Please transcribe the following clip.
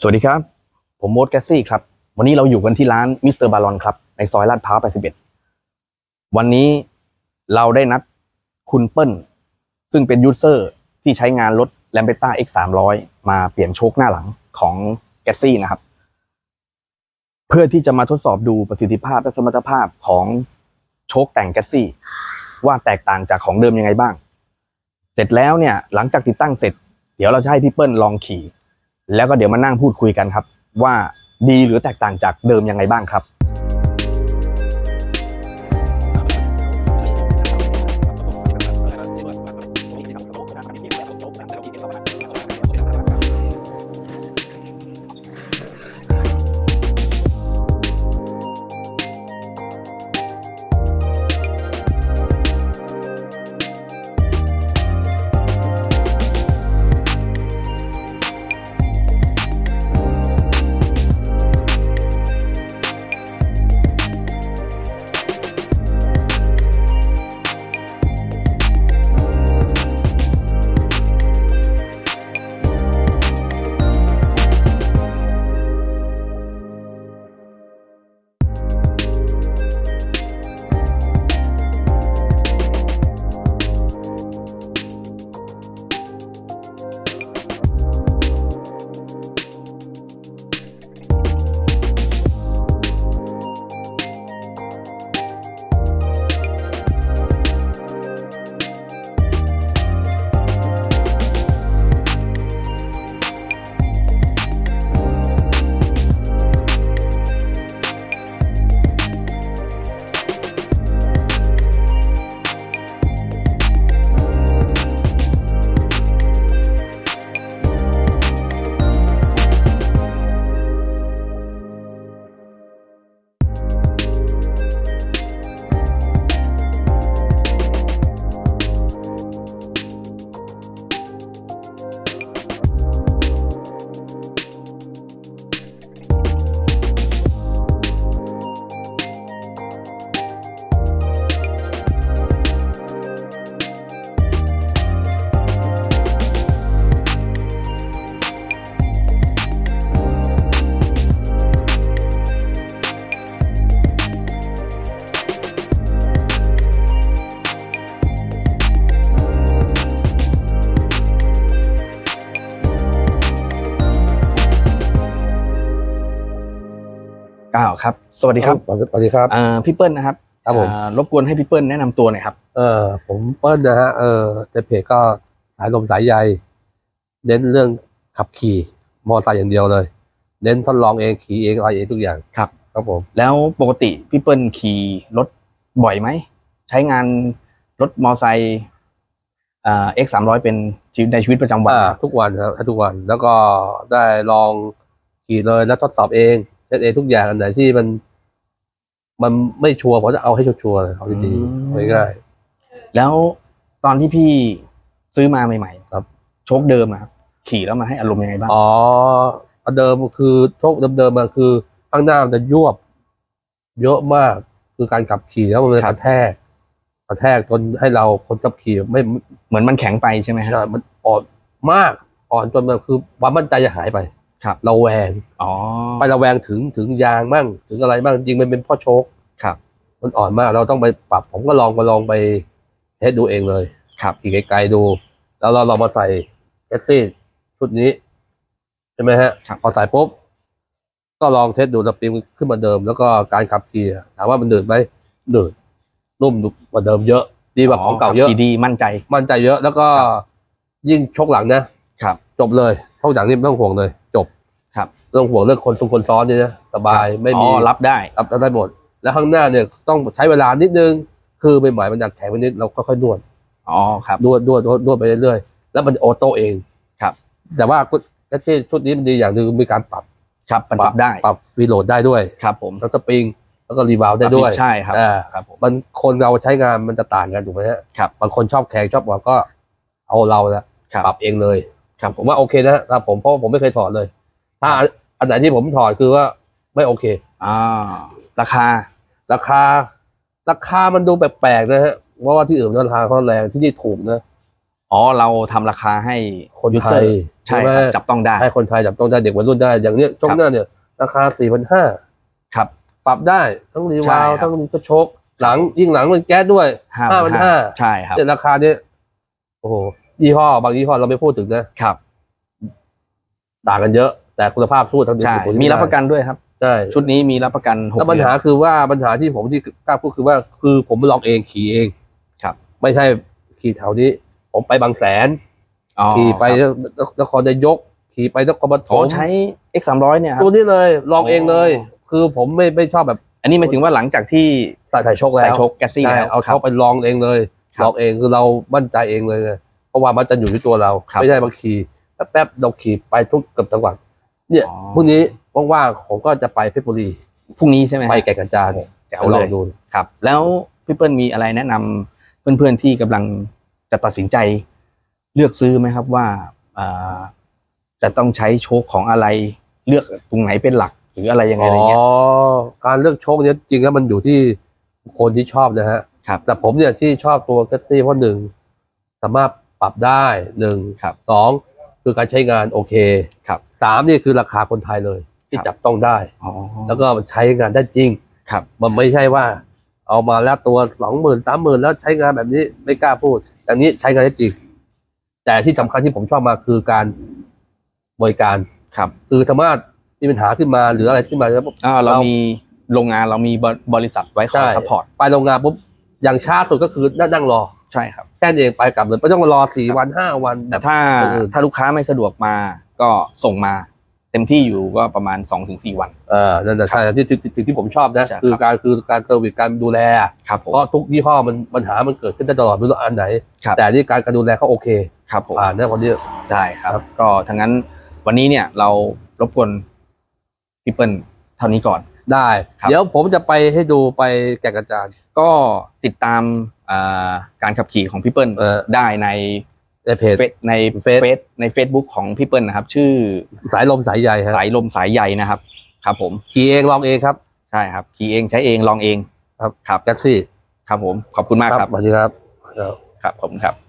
สวัสดีครับ ผมโมดแกซี่ครับ วันนี้เราอยู่กันที่ร้านมิสเตอร์บาลอนครับ ในซอยลาดพร้าว 81 วันนี้เราได้นัดคุณเปิ้ล ซึ่งเป็นยูเซอร์ที่ใช้งานรถ l a m b e t t a X 3 0 0มาเปลี่ยนโชคหน้าหลังของแกซี่นะครับ เพื่อที่จะมาทดสอบดูประสิทธิภาพและสมรรถภาพของโชคแต่งแกซี่ ว่าแตกต่างจากของเดิมยังไงบ้าง เสร็จแล้วเนี่ยหลังจากติดตั้งเสร็จ เดี๋ยวเราจะให้พี่เปิ้ลลองขี่ แล้วก็เดี๋ยวมานั่งพูดคุยกันครับ ว่าดีหรือแตกต่างจากเดิมยังไงบ้างครับ ก้าวครับ สวัสดีครับสวัสดีครับอ่าพี่เปิ้ลนะครับครับผมอ่ารบกวนให้พี่เปิ้ลแนะนำตัวหน่อยครับ เออผมเปิ้ลนะฮะเออในเพจก็สายลมสายใยเน้นเรื่องขับขี่มอเตอร์ไซค์อย่างเดียวเลย เน้นทดลองเองขี่เองอะไรเองทุกอย่างครับ ครับผม แล้วปกติพี่เปิ้ลขี่รถบ่อยไหม ใช้งานรถมอไซค์อ่า X 3 0 0เป็นชีวิตในชีวิตประจำวันอ่าครับทุกวันครับทุกวันแล้วก็ได้ลองขี่เลยแล้วทดสอบเอง เล่นเองทุกอย่างอันไหนที่มัน มันไม่ชัวร์ผมจะเอาให้ชัวร์ๆเลยเอาดีๆง่าย แล้วตอนที่พี่ซื้อมาใหม่ๆครับ โชคเดิมอะครับ ขี่แล้วมันให้อารมณ์ยังไงบ้าง ๆอ๋ออันเดิมคือโชคเดิมๆมาคือข้างหน้ามันจะยวบ เยอะมากคือการขับขี่แล้วมันจะครักบระแทกกระแทกจนให้เราคนขับขี่ไม่ เหมือนมันแข็งไปใช่ไหมไม่ฮะ ใช่มันอ่อนมาก อ่อนจนมันคือความมั่นใจจะหายไป ครับเราแวงอ๋อไประแวงถึงถึงยางมั่งถึงอะไรบ้างจริงมันเป็นเพ่อโชคครับมันอ่อนมากเราต้องไปปรับผมก็ลองมาลองไปเทสดูเองเลยครับขี่ไกลๆดู แล้วเราเรามาใส่แอสซี่ชุดนี้ใช่ไหมฮะครับพอใส่ปุ๊บก็ลองเทสดูสปริงขึ้นมาเดิม แล้วก็การขับขี่อะถามว่ามันเดินไหมเดินนุ่มกว่าเดิมเยอะ ดีกว่าของเก่าเยอะขับขี่ดีมั่นใจ มั่นใจเยอะแล้วก็ยิ่งชกหลังนะครับ จบเลยชกหลังนี่ไม่ต้องห่วงเลย จบครับไม่ ต้องห่วงเรื่องคนทรงคนซ้อนนี่นะสบายไม่มีอ๋อรับได้รับได้หมด แล้วข้างหน้าเนี่ยต้องใช้เวลานิดนึง คือใหม่ๆมันอยากแข็งไปนิดเราค่อยๆนวดอ๋อครับนวดนวดนวดนวดไปเรื่อยๆแล้วมันจะออโต้เองครับ แต่ว่าแท็กซี่ชุดนี้มันดีอย่างหนึ่งมีการปรับครับมันปรับได้ปรับวีโหลดได้ด้วยครับ ผมแล้วก็ปริงแล้วก็รีบาวด์ได้ด้วยใช่ครับอ่าครับผมมันคนเราใช้งานมันจะต่างกันถูกไหมฮะครับบางคนชอบแข่งชอบบอกก็เอาเราละครับปรับเองเลยครับผมว่าโอเคนะครับผมเพราะว่าผมไม่เคยถอดเลย ถ้าอัน อันไหนที่ผมถอดคือว่าไม่โอเค อ่า ราคา ราคา ราคามันดูแปลกๆนะฮะเพราะว่าที่อื่นราคาเขาแรงที่นี่ถูกนะ อ๋อ เราทำราคาให้คนยูไทเซอยร์ใช่ใช่ไหมครับจับต้องได้ให้คนไทยจับต้องได้เด็กวัยรุ่นได้อย่างเนี้ยช่องหน้าเนี่ย ราคาสี่พันห้าครับปรับได้ทั้งรีใช่วาลครับทั้งรีกระโชก หลังยิ่งหลังเป็นแก๊สด้วยห้า5,500ใช่ครับเนี่ยราคาเนี้ยโอ้โหยี่ห้อบางยี่ห้อเราไม่พูดถึงนะครับ ต่างกันเยอะ แต่คุณภาพสู้ทั้งดีใช่ผลมีรับประกันด้วยครับ ใช่ชุดนี้มีรับประกันหกแล้วปัญเดือหานคือว่าปัญหาที่ผมที่กล้าพูดคือว่าคือผมลองเองขี่เองครับ ไม่ใช่ขี่แถวนี้ ผมไปบางแสน อ๋อขี่ไปครับนครนายก ขี่ไปนครปฐอ๋อมใช้ X 3 0 0เนี่ยครับ ตัวนี้เลยลองเองเลยอ๋อคือผมไม่ไม่ชอบแบบอันนี้หมายถึงว่าหลังจากที่ใส่ใส่โชคแล้วใส่โชคแกสซี่ใช่แล้วเอาครัเขาบ ไปลองเองเลยครับลองเองคือเรามั่นใจเองเลยไงเพราะว่ามันจะอยู่ที่ตัวเรา ครับ ไม่ใช่บางขี่แป๊บๆเราขี่ไปทุกเกับจังหวัด เนี่ยอ๋อพรุ่งนี้ว่างๆผมก็จะไปเพชรบุรีพรุ่งนี้ใช่ไหมฮะไปแก่งกระจานแจ๋วไปลเลองยดูครับ แล้วพี่เปิ้ลมีอะไรแนะนำเพื่อนๆที่กำลังจะตัดสินใจเลือกซื้อไหมครับว่าอ่าจะต้องใช้โชคของอะไรเลือกตรงไหนเป็นหลักหรืออะไรยังไงอะไรเงี้ยอ๋อการเลือกโชคเนี่ยจริงแล้วมันอยู่ที่คนที่ชอบนะฮะครับแต่ผมเนี่ยที่ชอบตัวกัตตี้เพราะหนึ่งสามารถปรับได้หนึ่งครับสอง คือการใช้งานโอเคครับสามนี่คือราคาคนไทยเลย ที่ครับจับต้องได้อ๋อแล้วก็ใช้งานได้จริงครับ มันไม่ใช่ว่า เอามาแล้วตัวสองหมื่นสามหมื่นแล้วใช้งานแบบนี้ไม่กล้าพูดแต่นี้ใช้งานได้จริง แต่ที่สำคัญที่ผมชอบมาคือการบริการครับ คือสามารถมีปัญหาขึ้นมาหรืออะไรขึ้นมาแล้วอ่าเราเรามีมีโรงงานเรามีบริษัทไว้คอยซัพพอร์ตไปโรงงานปุ๊บอย่างช้าสุดก็คือนั่งนั่งรอ ใช่ครับแค่นั้นเองไปกลับเลยไม่ต้องรอสี่วันห้าวันแต่ถ้าอื่นถ้าลูกค้าไม่สะดวกมาก็ส่งมาเต็มที่อยู่ก็ประมาณ2-4วันเออนั่นแหละใช่ที่ที่ที่ที่ผมชอบนะใช่ครับคือการคือการเซอร์วิสการดูแลครับผมเพราะทุกยี่ห้อมันปัญหามันเกิดขึ้นได้ตลอดไม่รู้อันไหนครับแต่นี่การการดูแลเขาโอเคครับผมผ่านนะคนนี้ใช่ครับ ก็ทั้งนั้นวันนี้เนี่ยเรารบกวนพี่เปิ้ลเท่านี้ก่อนได้ครับเดี๋ยวผมจะไปให้ดูไปแก่งกระจานก็ติดตามอ่า การขับขี่ของพี่เปิ้ลเออได้ในในเพจเฟซในเฟซเฟซใน Facebook ของพี่เปิ้ลนะครับ ชื่อสายลมสายใยฮะสายลมสายใยนะครับ ครับ ผมขี่เองลองเองครับใช่ครับขี่เองใช้เองลองเอง ครับครับแท็กซี่ครับผมขอบคุณมากครับสวัสดีครับ ครับผมครับ